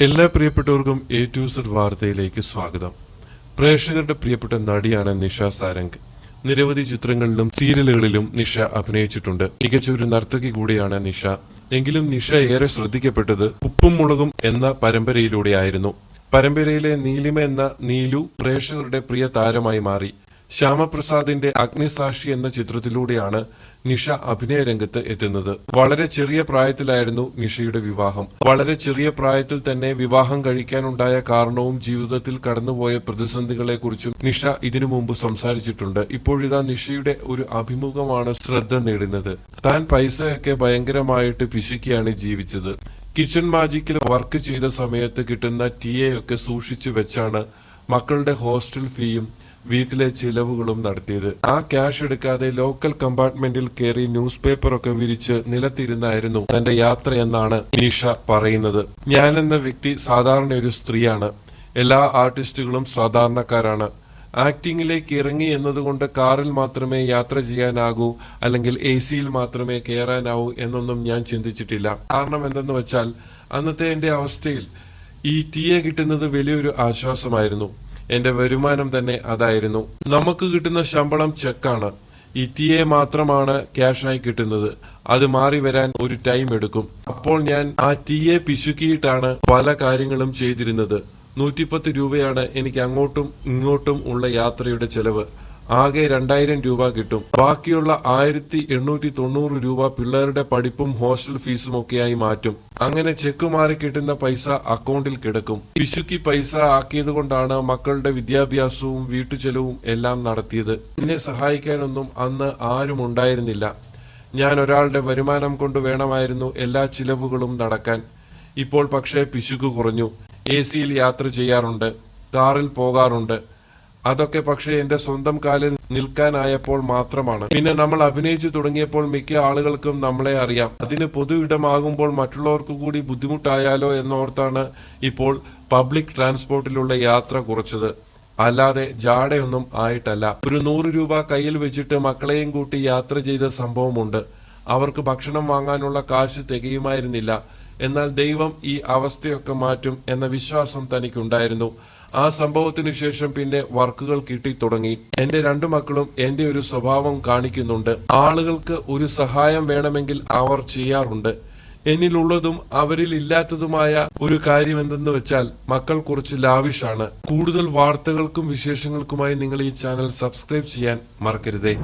എല്ലാ പ്രിയപ്പെട്ടവർക്കും A to Z വാർത്തയിലേക്ക് സ്വാഗതം. പ്രേക്ഷകരുടെ പ്രിയപ്പെട്ട നടിയാണ് നിഷ സാരംഗ്. നിരവധി ചിത്രങ്ങളിലും സീരിയലുകളിലും നിഷ അഭിനയിച്ചിട്ടുണ്ട്. മികച്ച ഒരു നർത്തകി കൂടിയാണ് നിഷ. എങ്കിലും നിഷ ഏറെ ശ്രദ്ധിക്കപ്പെട്ടത് ഉപ്പും മുളകും എന്ന പരമ്പരയിലൂടെയായിരുന്നു. പരമ്പരയിലെ നീലിമ എന്ന നീലു പ്രേക്ഷകരുടെ പ്രിയ താരമായി മാറി. ശ്യാമപ്രസാദിന്റെ അഗ്നിസാക്ഷി എന്ന ചിത്രത്തിലൂടെയാണ് നിഷ അഭിനയ രംഗത്ത് എത്തുന്നത്. വളരെ ചെറിയ പ്രായത്തിലായിരുന്നു നിഷയുടെ വിവാഹം. വളരെ ചെറിയ പ്രായത്തിൽ തന്നെ വിവാഹം കഴിക്കാനുണ്ടായ കാരണവും ജീവിതത്തിൽ കടന്നുപോയ പ്രതിസന്ധികളെക്കുറിച്ചും നിഷ ഇതിനു മുമ്പ് സംസാരിച്ചിട്ടുണ്ട്. ഇപ്പോഴിതാ നിഷയുടെ ഒരു അഭിമുഖമാണ് ശ്രദ്ധ നേടുന്നത്. താൻ പൈസയൊക്കെ ഭയങ്കരമായിട്ട് പിശുക്കിയാണ് ജീവിച്ചത്. കിച്ചൺ മാജിക്കിൽ വർക്ക് ചെയ്ത സമയത്ത് കിട്ടുന്ന ടി ഒക്കെ സൂക്ഷിച്ചു വെച്ചാണ് മക്കളുടെ ഹോസ്റ്റൽ ഫീയും വീട്ടിലെ ചിലവുകളും നടത്തിയത്. ആ ക്യാഷ് എടുക്കാതെ ലോക്കൽ കമ്പാർട്ട്മെന്റിൽ കയറി ന്യൂസ് പേപ്പർ ഒക്കെ വിരിച്ച് നിലത്തിരുന്നായിരുന്നു തന്റെ യാത്ര എന്നാണ് നീഷ പറയുന്നത്. ഞാൻ എന്ന വ്യക്തി സാധാരണ ഒരു സ്ത്രീയാണ്. എല്ലാ ആർട്ടിസ്റ്റുകളും സാധാരണക്കാരാണ്. ആക്ടിങ്ങിലേക്ക് ഇറങ്ങി എന്നതുകൊണ്ട് കാറിൽ മാത്രമേ യാത്ര ചെയ്യാനാകൂ അല്ലെങ്കിൽ എ സിയിൽ മാത്രമേ കയറാനാവൂ എന്നൊന്നും ഞാൻ ചിന്തിച്ചിട്ടില്ല. കാരണം എന്തെന്ന് വെച്ചാൽ അന്നത്തെ എന്റെ അവസ്ഥയിൽ ഈ ടി എ കിട്ടുന്നത് വലിയൊരു ആശ്വാസമായിരുന്നു. എന്റെ വരുമാനം തന്നെ അതായിരുന്നു. നമുക്ക് കിട്ടുന്ന ശമ്പളം ചെക്കാണ്. ഇറ്റിയെ മാത്രമാണ് ക്യാഷായി കിട്ടുന്നത്. അത് മാറി വരാൻ ഒരു ടൈം എടുക്കും. അപ്പോൾ ഞാൻ ആ ടി എ പിശുക്കിയിട്ടാണ് പല കാര്യങ്ങളും ചെയ്തിരുന്നത്. നൂറ്റിപ്പത്ത് രൂപയാണ് എനിക്ക് അങ്ങോട്ടും ഇങ്ങോട്ടും ഉള്ള യാത്രയുടെ ചെലവ്. ആകെ രണ്ടായിരം രൂപ കിട്ടും. ബാക്കിയുള്ള ആയിരത്തി എണ്ണൂറ്റി തൊണ്ണൂറ് രൂപ പിള്ളേരുടെ പഠിപ്പും ഹോസ്റ്റൽ ഫീസും ഒക്കെയായി മാറ്റും. അങ്ങനെ ചെക്ക് മാറി കിട്ടുന്ന പൈസ അക്കൗണ്ടിൽ കിടക്കും. പിശുക്കി പൈസ ആക്കിയത് കൊണ്ടാണ് മക്കളുടെ വിദ്യാഭ്യാസവും വീട്ടുചെലവും എല്ലാം നടത്തിയത്. എന്നെ സഹായിക്കാനൊന്നും അന്ന് ആരും ഉണ്ടായിരുന്നില്ല. ഞാൻ ഒരാളുടെ വരുമാനം കൊണ്ട് വേണമായിരുന്നു എല്ലാ ചിലവുകളും നടക്കാൻ. ഇപ്പോൾ പക്ഷേ പിശുക്ക് കുറഞ്ഞു. എ സിയിൽ യാത്ര ചെയ്യാറുണ്ട്. കാറിൽ പോകാറുണ്ട്. അതൊക്കെ പക്ഷേ എന്റെ സ്വന്തം കാലിൽ നിൽക്കാനായപ്പോൾ മാത്രമാണ്. പിന്നെ നമ്മൾ അഭിനയിച്ചു തുടങ്ങിയപ്പോൾ മിക്ക ആളുകൾക്കും നമ്മളെ അറിയാം. അതിന് പൊതു ഇടമാകുമ്പോൾ മറ്റുള്ളവർക്ക് കൂടി ബുദ്ധിമുട്ടായാലോ എന്നോർത്താണ് ഇപ്പോൾ പബ്ലിക് ട്രാൻസ്പോർട്ടിലുള്ള യാത്ര കുറച്ചത്. അല്ലാതെ ജാടയൊന്നും ആയിട്ടല്ല. ഒരു നൂറ് രൂപ കയ്യിൽ വെച്ചിട്ട് മക്കളെയും കൂട്ടി യാത്ര ചെയ്ത സംഭവമുണ്ട്. അവർക്ക് ഭക്ഷണം വാങ്ങാനുള്ള കാശ് തികയുമായിരുന്നില്ല. എന്നാൽ ദൈവം ഈ അവസ്ഥയൊക്കെ മാറ്റും എന്ന വിശ്വാസം തനിക്കുണ്ടായിരുന്നു. ആ സംഭവത്തിനു ശേഷം പിന്നെ വർക്കുകൾ കിട്ടി തുടങ്ങി. എന്റെ രണ്ടു മക്കളും എന്റെ ഒരു സ്വഭാവം കാണിക്കുന്നുണ്ട്. ആളുകൾക്ക് ഒരു സഹായം വേണമെങ്കിൽ അവർ ചെയ്യാറുണ്ട്. എന്നിലുള്ളതും അവരിൽ ഇല്ലാത്തതുമായ ഒരു കാര്യം എന്തെന്ന് വെച്ചാൽ മക്കൾ കുറച്ച് ലാവിഷാണ്. കൂടുതൽ വാർത്തകൾക്കും വിശേഷങ്ങൾക്കുമായി നിങ്ങൾ ഈ ചാനൽ സബ്സ്ക്രൈബ് ചെയ്യാൻ മറക്കരുതേ.